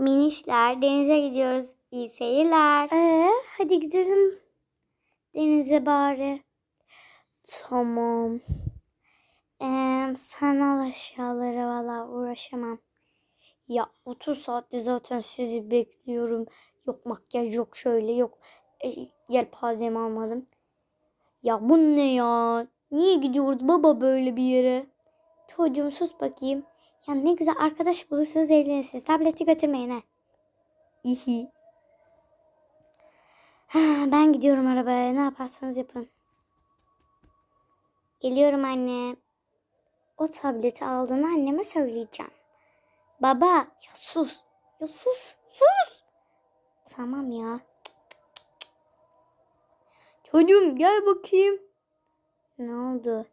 Minişler denize gidiyoruz. İyi seyirler. Ee, hadi gidelim denize bari. Tamam. Ee, sen al aşağıları valla uğraşamam. Ya 30 saatte zaten sizi bekliyorum. Yok makyaj yok şöyle yok. E, yelpazemi almadım. Ya bu ne ya? Niye gidiyoruz baba böyle bir yere? Çocuğum sus bakayım. Ya ne güzel arkadaş bulursunuz eğlenirsiniz. Tableti götürmeyin ha. İhi. Ha, Ben gidiyorum arabaya. Ne yaparsanız yapın. Geliyorum anne. O tableti aldığını anneme söyleyeceğim. Baba ya sus. Ya sus. Sus. Tamam ya. Çocuğum gel bakayım. Ne oldu?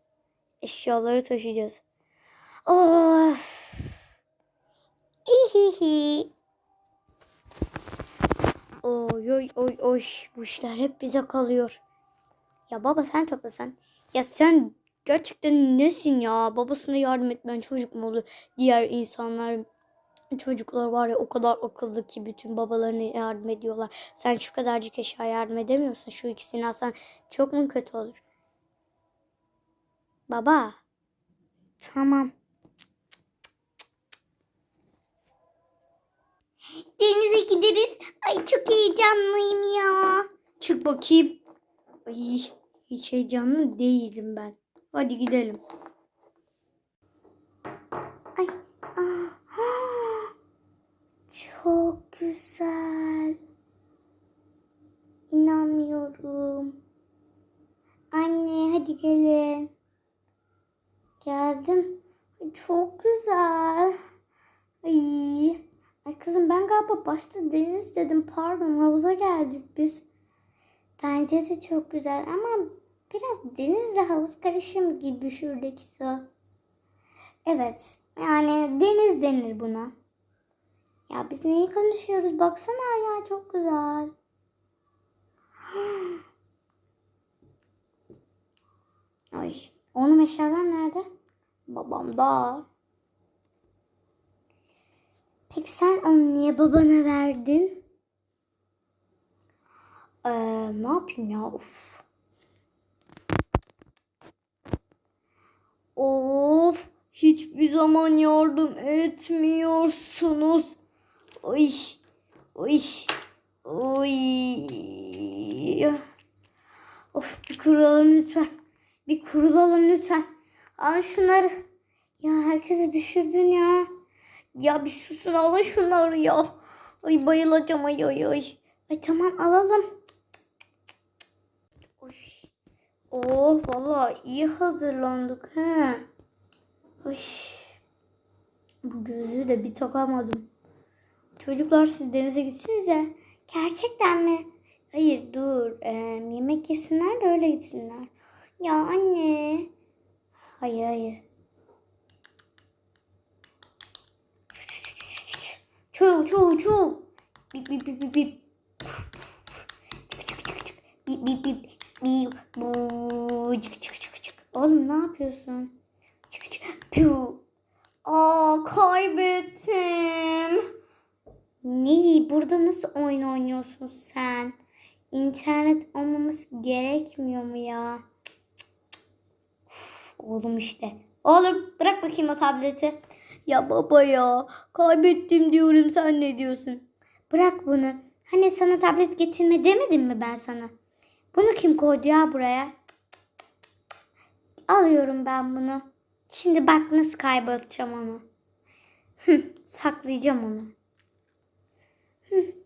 Eşyaları taşıyacağız. Of. İhihi. Oy oy oy oy. Bu işler hep bize kalıyor. Ya baba sen toplasan. Ya sen gerçekten nesin ya? Babasına yardım etmen çocuk mu olur? Diğer insanlar çocuklar var ya o kadar akıllı ki bütün babalarına yardım ediyorlar. Sen şu kadarcık eşya yardım edemiyorsun. Şu ikisini alsan çok mu kötü olur? Baba. Tamam. Denize gideriz. Ay çok heyecanlıyım ya. Çık bakayım. Ay hiç heyecanlı değilim ben. Hadi gidelim. Ay. ah, Çok güzel. İnanmıyorum. Anne hadi gelin. Geldim. Çok güzel. Ay. Ay kızım ben galiba başta deniz dedim. Pardon havuza geldik biz. Bence de çok güzel ama biraz denizle havuz karışımı gibi şuradaki su. Evet yani deniz denir buna. Ya biz neyi konuşuyoruz? Baksana ya çok güzel. Ay onun eşyalar nerede? Babam da. Peki sen onu niye babana verdin? Ee, ne yapayım ya? Of. Of. Hiçbir zaman yardım etmiyorsunuz. Oy. Oy. Oy. Of bir kurulalım lütfen. Bir kurulalım lütfen. Al şunları. Ya herkesi düşürdün ya. Ya bir susun alın şunları ya. Ay bayılacağım ay ay ay. Ay tamam alalım. Oy. Oh vallahi iyi hazırlandık he. Ay. Bu gözlüğü de bir takamadım. Çocuklar siz denize gitsiniz ya. Gerçekten mi? Hayır dur. Ee, yemek yesinler de öyle gitsinler. Ya anne. Hayır hayır. Çu çu çu. Bip bip bip bip bip. Bip bip bip. Bip. Bu. Çık çık çık çık. Oğlum ne yapıyorsun? Çık çık. Piu. Aa kaybettim. Neyi? Burada nasıl oyun oynuyorsun sen? İnternet olmaması gerekmiyor mu ya? Uf, oğlum işte. Oğlum bırak bakayım o tableti. Ya baba ya kaybettim diyorum sen ne diyorsun? Bırak bunu. Hani sana tablet getirme demedim mi ben sana? Bunu kim koydu ya buraya? Alıyorum ben bunu. Şimdi bak nasıl kaybolacağım onu. Saklayacağım onu.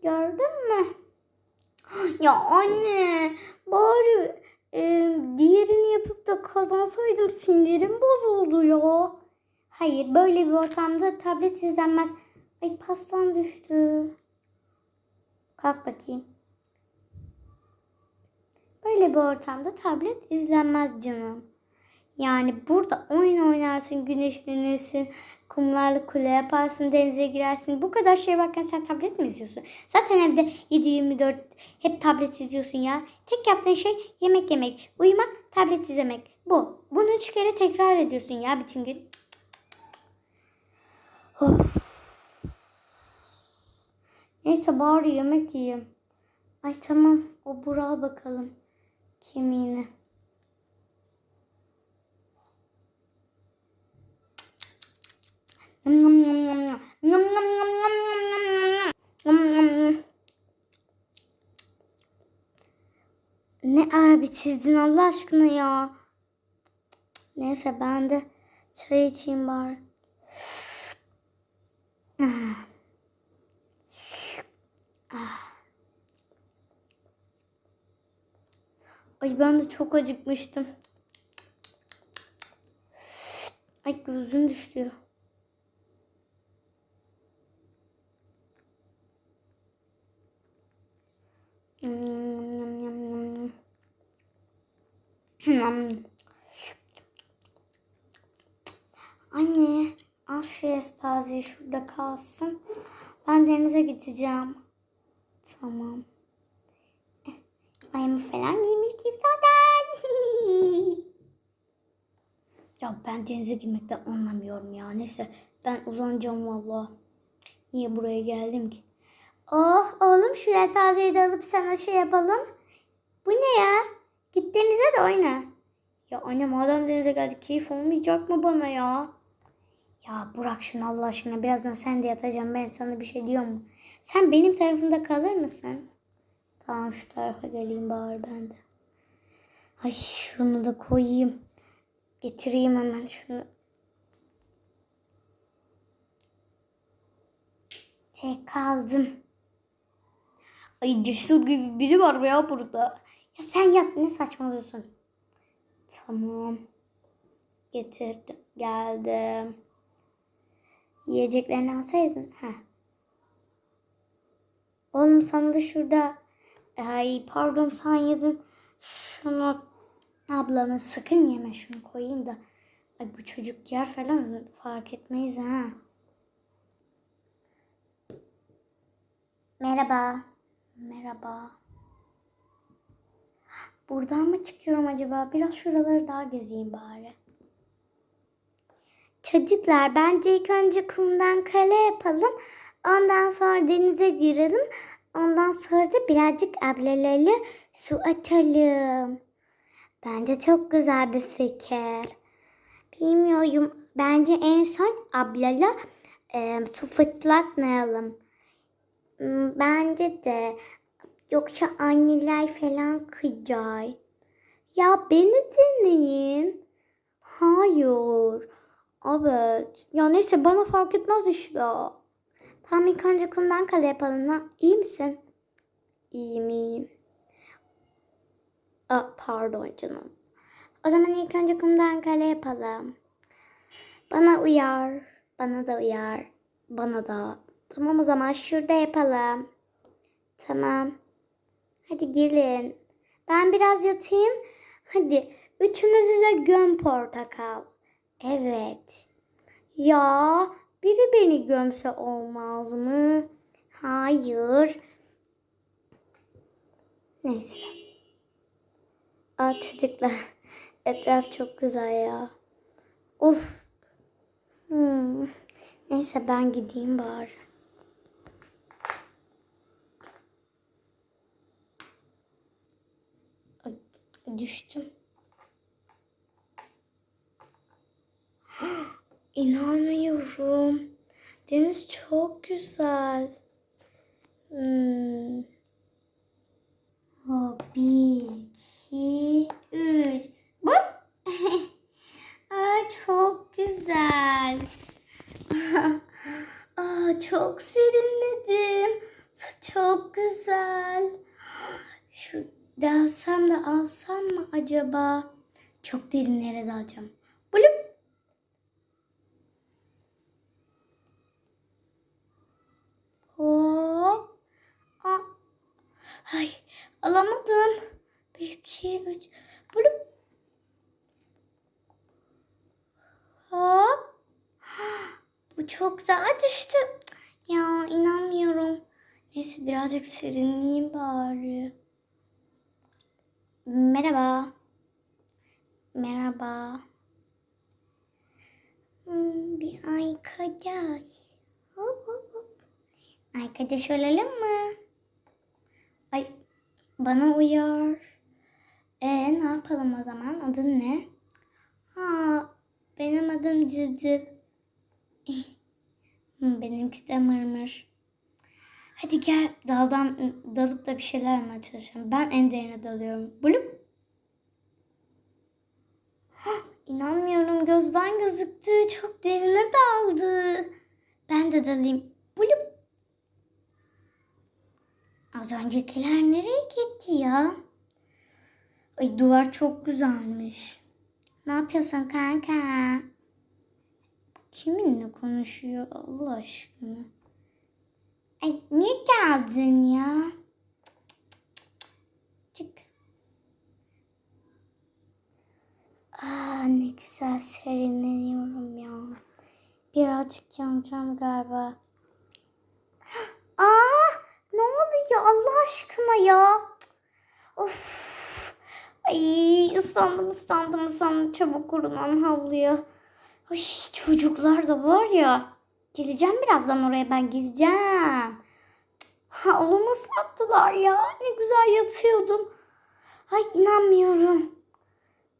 Gördün mü? Ya anne bari e, diğerini yapıp da kazansaydım sinirim bozuldu ya. Hayır böyle bir ortamda tablet izlenmez. Ay pastan düştü. Kalk bakayım. Böyle bir ortamda tablet izlenmez canım. Yani burada oyun oynarsın, güneşlenirsin, kumlarla kule yaparsın, denize girersin. Bu kadar şey varken sen tablet mi izliyorsun? Zaten evde 7-24 hep tablet izliyorsun ya. Tek yaptığın şey yemek yemek, uyumak, tablet izlemek. Bu. Bunu üç kere tekrar ediyorsun ya bütün gün. Neyse bari yemek yiyeyim. Ay tamam o Burak'a bakalım. Kemiğine. Ne ara bitirdin Allah aşkına ya. Neyse ben de çay içeyim bari. Ay ben de çok acıkmıştım. Ay gözüm düştü. Espaziyi şurada kalsın. Ben denize gideceğim. Tamam. Ayımı falan giymiştim zaten. ya ben denize girmekten anlamıyorum ya. Neyse ben uzanacağım valla. Niye buraya geldim ki? Oh oğlum şu yelpazeyi de alıp sana şey yapalım. Bu ne ya? Git denize de oyna. Ya anne madem denize geldik keyif olmayacak mı bana ya? Ya bırak şunu Allah aşkına birazdan sen de yatacaksın ben sana bir şey diyor mu? Sen benim tarafımda kalır mısın? Tamam şu tarafa geleyim bari ben de. Ay şunu da koyayım. Getireyim hemen şunu. Tek kaldım. Ay cesur gibi biri var ya burada. Ya sen yat ne saçmalıyorsun? Tamam. Getirdim. Geldim. Yiyeceklerini alsaydın. Ha. Oğlum sana da şurada ay pardon sen yedin. Şunu ablana sakın yeme şunu koyayım da. Ay bu çocuk yer falan fark etmeyiz ha. Merhaba. Merhaba. Buradan mı çıkıyorum acaba? Biraz şuraları daha gezeyim bari. Çocuklar bence ilk önce kumdan kale yapalım. Ondan sonra denize girelim. Ondan sonra da birazcık ablalarla su atalım. Bence çok güzel bir fikir. Bilmiyorum. Bence en son ablala e, su fırlatmayalım. Hmm, Bence de. Yoksa anneler falan kıcar. Ya beni dinleyin. Evet. Ya neyse bana fark etmez işte. Tamam ilk önce kumdan kale yapalım. Ha, İyi misin? İyiyim iyiyim. Aa, pardon canım. O zaman ilk önce kumdan kale yapalım. Bana uyar. Bana da uyar. Bana da. Tamam o zaman şurada yapalım. Tamam. Hadi gelin. Ben biraz yatayım. Hadi. Üçümüzü de göm portakal. Evet. Ya biri beni gömse olmaz mı? Hayır. Neyse. Aa çocuklar. Etraf çok güzel ya. Of. Hmm. Neyse ben gideyim bari. Düştüm. İnanmıyorum. Deniz çok güzel. Hmm. Bir, iki, üç. Bak. Aa, çok güzel. Aa, çok serinledim. Çok güzel. Şu dalsam da alsam mı acaba? Çok derinlere dalacağım. Bulup. Hop. Aa. Ay alamadım. Bir, iki, üç. Bulup. Hop. Bu çok güzel düştü. Ya inanmıyorum. Neyse birazcık serinleyeyim bari. Merhaba. Merhaba. Hmm, bir arkadaş. Hop hop hop. Arkadaş olalım mı? Ay bana uyar. E ne yapalım o zaman? Adın ne? Ha benim adım Cıvcıv. Hı, Benimkisi de mırmır. Hadi gel daldan dalıp da bir şeyler yapmaya çalışalım. Ben en derine dalıyorum. Bulup. İnanmıyorum gözden gözüktü. Çok derine daldı. Ben de dalayım. Bulup. Az öncekiler nereye gitti ya? Ay duvar çok güzelmiş. Ne yapıyorsun kanka? Kiminle konuşuyor Allah aşkına? Ay niye geldin ya? Çık. Aa ne güzel serinleniyorum ya. Birazcık yanacağım galiba. Aa ne oluyor Allah aşkına ya? Of. Ay ıslandım ıslandım ıslandım. Çabuk kurulan havluya. Ay çocuklar da var ya. Geleceğim birazdan oraya ben geleceğim. Ha onu nasıl attılar ya? Ne güzel yatıyordum. Ay inanmıyorum.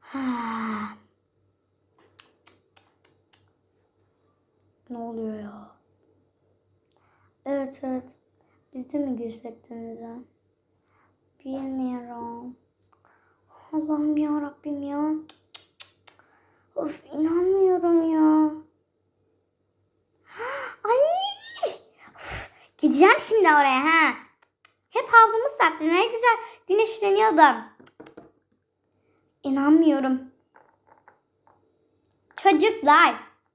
Ha. Ne oluyor ya? Evet evet. Biz de mi girsek denize? Bilmiyorum. Allah'ım ya Rabbim ya. Of inanmıyorum ya. Ay! Uf, gideceğim şimdi oraya ha. Hep havlumu sattı. Ne güzel güneşleniyordum. İnanmıyorum. Çocuklar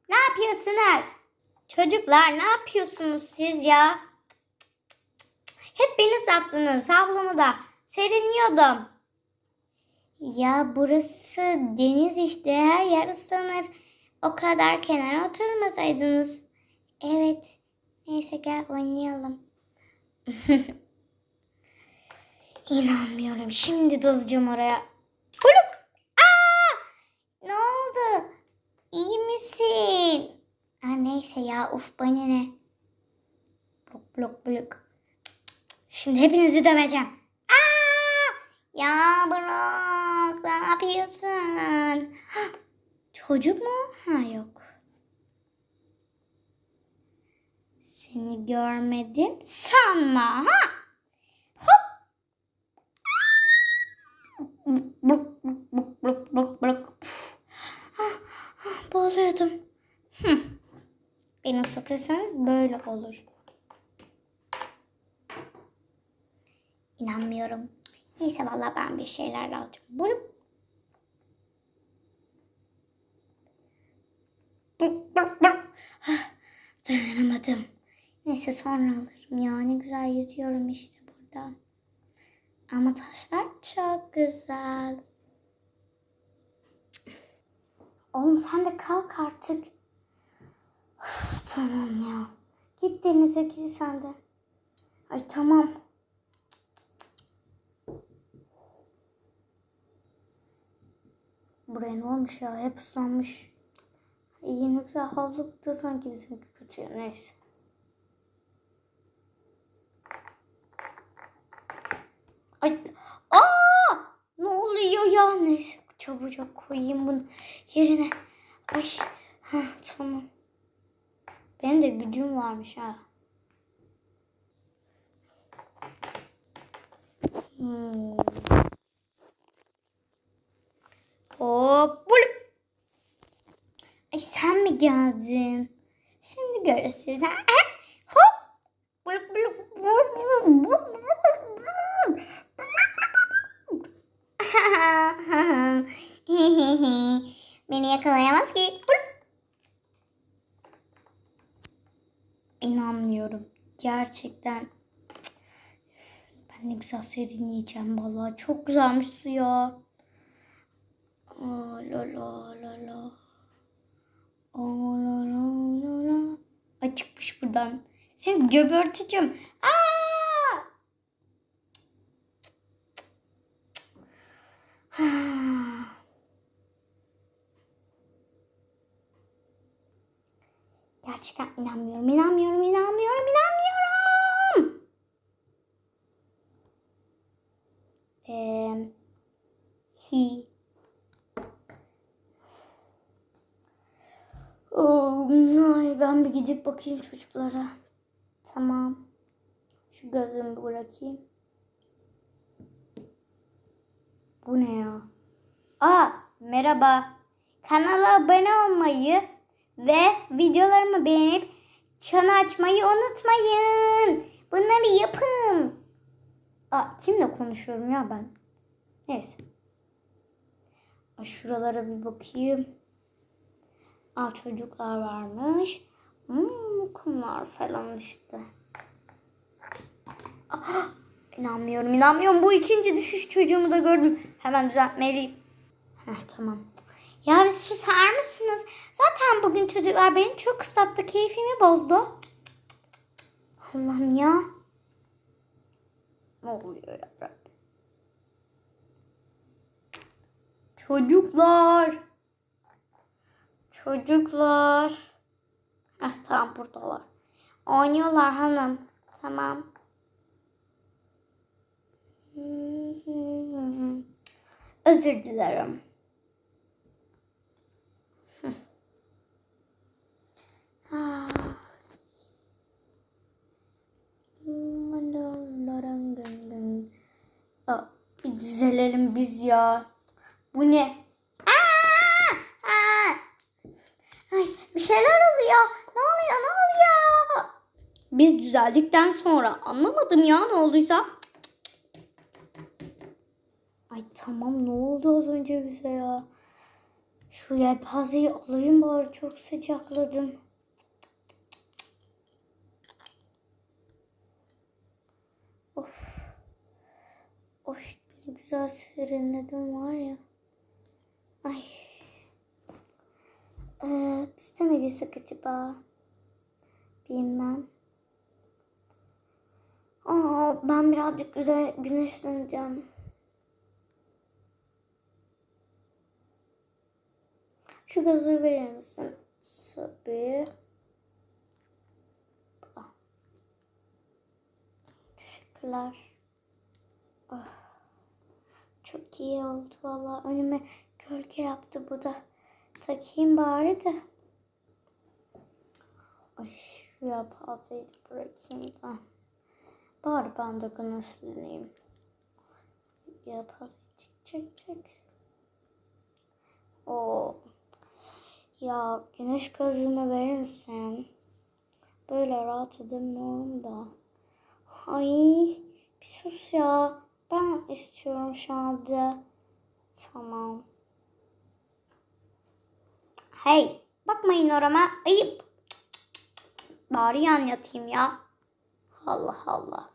ne yapıyorsunuz? Çocuklar ne yapıyorsunuz siz ya? Hep beni sattınız. Havlumu da serinliyordum. Ya burası deniz işte her yer ıslanır. O kadar kenara oturmasaydınız. Evet. Neyse gel oynayalım. İnanmıyorum. Şimdi dalacağım oraya. Hulup. Aa! Ne oldu? İyi misin? Aa, neyse ya. Uf bana ne. Blok blok blok. Şimdi hepinizi döveceğim. Aa! Ya bırak. Ne yapıyorsun? Hah, Çocuk mu? Ha yok. Seni görmedim sanma ha. Hop. Bluk bluk bluk bluk bluk. Ah, ah, Boğuluyordum. Hı. Beni satırsanız böyle olur. İnanmıyorum. Neyse vallahi ben bir şeyler alacağım. Bluk. Ah, Dayanamadım. Neyse sonra alırım ya. Ne güzel yüzüyorum işte burada. Ama taşlar çok güzel. Oğlum sen de kalk artık. Uf, tamam ya. Git denize git sen de. Ay tamam. Buraya ne olmuş ya? Hep ıslanmış. İyi ne güzel havlu da sanki bizimki kötü ya. Neyse. Ay. Aa! Ne oluyor ya? Neyse çabucak koyayım bunu yerine. Ay. Ha, tamam. Benim de gücüm varmış ha. Hmm. Hop. bulup. Ay sen mi geldin? Şimdi görürsünüz. Ha? Hop. Bulup bulup bulup bulup Beni yakalayamaz ki. İnanmıyorum. Gerçekten. Ben ne güzel serinleyeceğim vallahi. Çok güzelmiş su ya. Aa, la la la la. Aa, la la la la. Ay çıkmış buradan. Seni göberteceğim. Aa! Gerçekten inanmıyorum, inanmıyorum, inanmıyorum. Ben bir gidip bakayım çocuklara. Tamam. Şu gözümü bırakayım. Bu ne ya? Aa, merhaba. Kanala abone olmayı ve videolarımı beğenip çan açmayı unutmayın. Bunları yapın. Aa, kimle konuşuyorum ya ben? Neyse. Şuralara bir bakayım. Aa, çocuklar varmış. Hmm, kumlar falan işte. Aa, inanmıyorum, inanmıyorum. Bu ikinci düşüş çocuğumu da gördüm. Hemen düzeltmeliyim. Heh, tamam. Ya bir susar mısınız? Zaten bugün çocuklar beni çok ıslattı. Keyfimi bozdu. Allah'ım ya. Ne oluyor ya? Çocuklar. Çocuklar. Heh, tamam buradalar. Oynuyorlar hanım. Tamam. Özür dilerim. Ah. Aa, Bir düzelelim biz ya. Bu ne? Aa! Aa! Ay, bir şeyler oluyor. Ne oluyor? Ne oluyor? Biz düzeldikten sonra anlamadım ya ne olduysa. Ay tamam ne oldu az önce bize ya? Şu yelpazeyi alayım bari çok sıcakladım. Of. Of ne güzel serinledim var ya. Ay. Ee, biz de mi gitsek acaba? Bilmem. Aa, ben birazcık güzel güneşleneceğim. Şu gözü verir misin? Tabii. Ah. Teşekkürler. Ah. Çok iyi oldu valla. Önüme gölge yaptı bu da. Takayım bari de. Ay şu yapazayı da bırakayım da. Bari ben de güneşleneyim. Yapazayı çek çek çek. Oo. Ya güneş gözlüğümü verir? Böyle rahat edemiyorum da. Ay bir sus ya. Ben istiyorum şu anda. Tamam. Hey bakmayın orama. Ayıp. Bari yan yatayım ya. Allah Allah.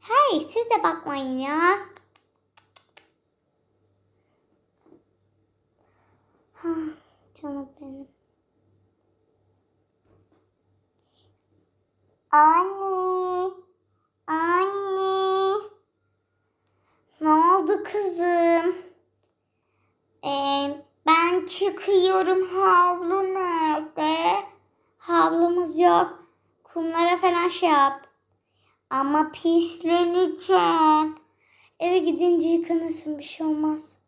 Hey siz de bakmayın ya. Ha, canım benim. Anne. Anne. Ne oldu kızım? Ee, ben çıkıyorum. Havlu nerede? Havlumuz yok. Kumlara falan şey yap. Ama pisleneceğim. Eve gidince yıkanırsın bir şey olmaz.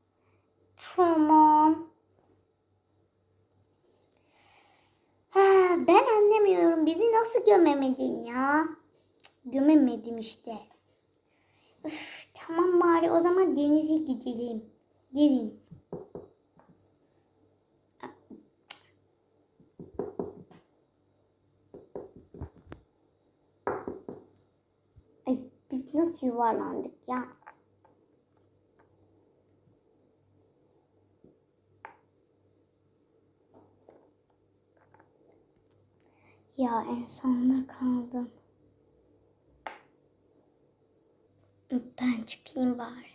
Tamam. Ben anlamıyorum. Bizi nasıl gömemedin ya? Gömemedim işte. Üf, tamam bari o zaman denize gidelim. Gelin. Ay biz nasıl yuvarlandık ya? Ya en sonunda kaldım. Ben çıkayım bari.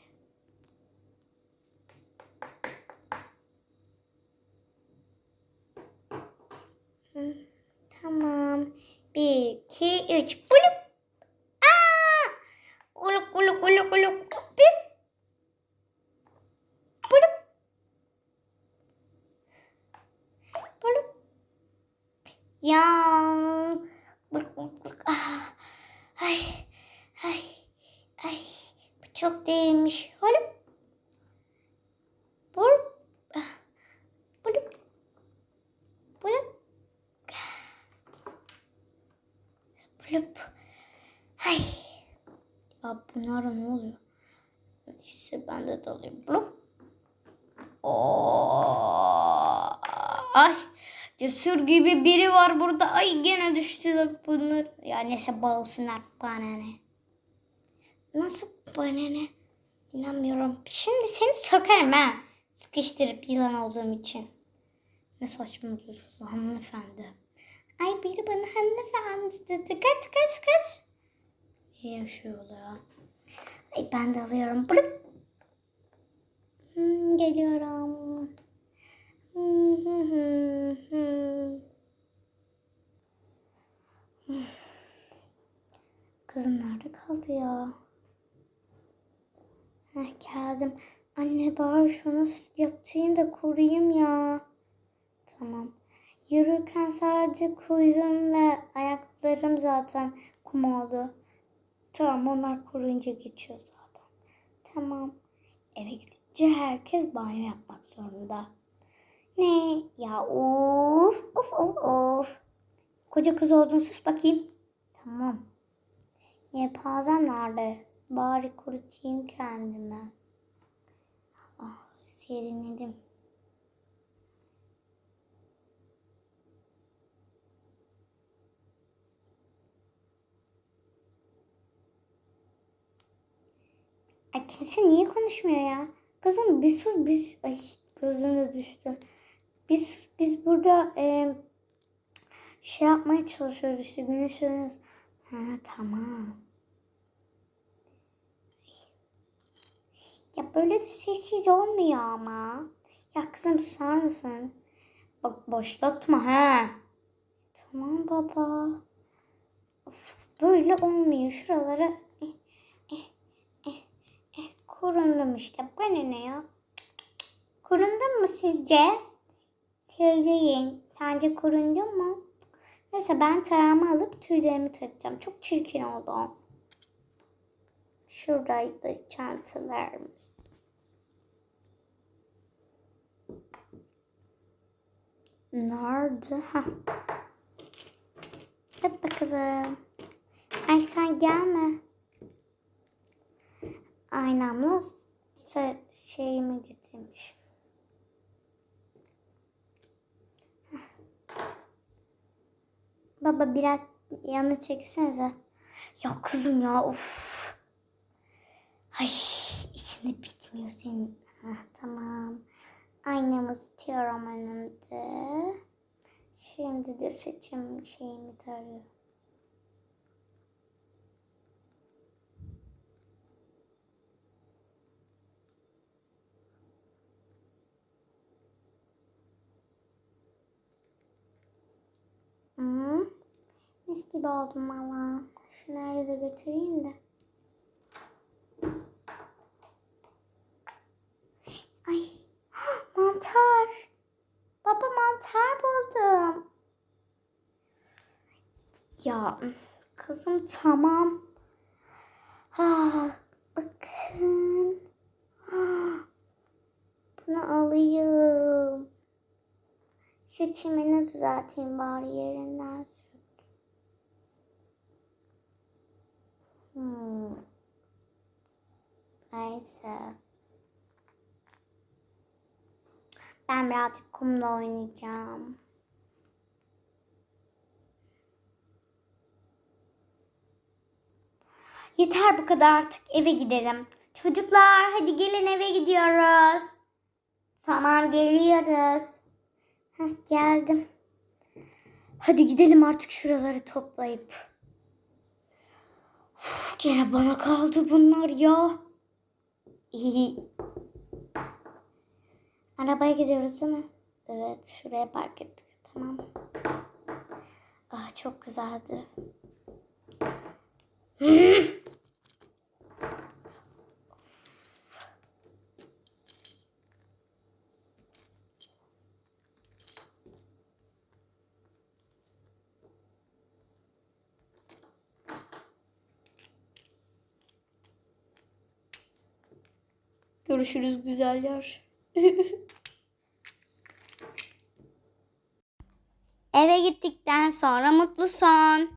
Tamam. Bir, iki, üç. Bulup. Aa! Uluk uluk uluk uluk. Bip. Bulup. Bulup. Ya. Bulup, bulup, bulup. Ah. Ay. Ay. Ay. Bu çok değilmiş. Bulup. Bulup. Ah. Bulup. Bulup. blüp. Hay. Ya bunlara ne oluyor? Neyse ben de dalayım. Blup. Oo. Ay. Cesur gibi biri var burada. Ay gene düştüler bunlar. Ya neyse bağılsınlar bana ne. Nasıl bana ne? İnanmıyorum. Şimdi seni sokarım ha. Sıkıştırıp yılan olduğum için. Ne saçmalıyorsunuz hanımefendi. Ay biri bana hanımefendi dedi. Kaç kaç kaç. İyi yaşıyor ya. Ay ben de alıyorum. Hmm, geliyorum. Hmm, hı hı. Hmm. Kızım nerede kaldı ya? Heh, geldim. Anne bari şunu yatayım da kuruyayım ya. Tamam. Yürürken sadece kuyruğum ve ayaklarım zaten kum oldu. Tamam onlar kuruyunca geçiyor zaten. Tamam. Eve gidince herkes banyo yapmak zorunda. Ne? Ya of of of of. Koca kız oldun sus bakayım. Tamam. Yelpazem nerede? Bari kurutayım kendime. Ah serinledim. Ay kimse niye konuşmuyor ya? Kızım bir sus biz ay gözüme düştü. Biz biz burada e, şey yapmaya çalışıyoruz işte güneşleniyoruz. Ha tamam. Ya böyle de sessiz olmuyor ama. Ya kızım susar mısın? Bak başlatma ha. Tamam baba. Of, böyle olmuyor. Şuralara eh, eh, eh, eh, kurundum işte. Bana ne ya? Kurundun mu sizce? Söyleyin. Sence kurundun mu? Neyse ben tarağımı alıp tüylerimi takacağım. Çok çirkin oldu. Şuradaydı çantalarımız. Nerede? Ha. Hadi bakalım. Ay sen gelme. Aynamla şey, şeyimi getirmiş. Baba biraz yana çeksenize. Ya kızım ya of. Ay içinde bitmiyor senin. Hah, tamam. Aynamı tutuyorum önümde. Şimdi de saçım şeyimi tarıyorum. Hı. Mis gibi oldum valla. Şunları da götüreyim de. Ay mantar. Baba mantar buldum. Ya kızım tamam. Ah, bakın. Ah, bunu alayım. Şu çimeni düzelteyim bari yerinden Hmm. Neyse. Ben birazcık kumla oynayacağım. Yeter bu kadar artık eve gidelim. Çocuklar hadi gelin eve gidiyoruz. Tamam geliyoruz. Heh, geldim. Hadi gidelim artık şuraları toplayıp. Gene bana kaldı bunlar ya. İyi. Arabaya gidiyoruz değil mi? Evet şuraya park ettik. Tamam. Ah çok güzeldi. Görüşürüz güzeller. Eve gittikten sonra mutlu son.